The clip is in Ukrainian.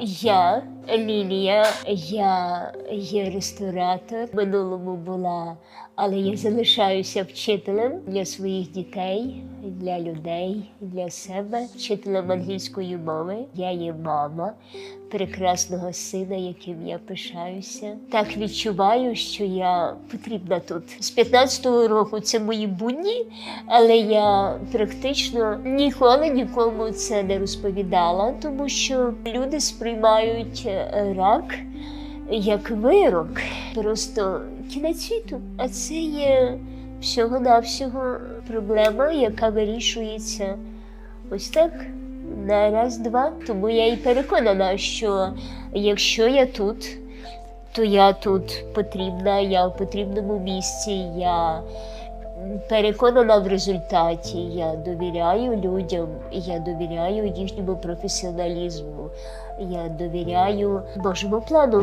Я Лілія, я є ресторатор. В минулому була, але я залишаюся вчителем для своїх дітей, для людей, для себе, вчителем англійської мови. Я є мама прекрасного сина, яким я пишаюся. Так відчуваю, що я потрібна тут. З 15-го року це мої будні, але я практично ніколи нікому це не розповідала, тому що люди сприймають е, рак як вирок, просто кінець світу. А це є всього-навсього проблема, яка вирішується ось так. На раз-два. Тому я і переконана, що якщо я тут, то я тут потрібна, я в потрібному місці, я переконана в результаті, я довіряю людям, я довіряю їхньому професіоналізму, я довіряю Божому плану.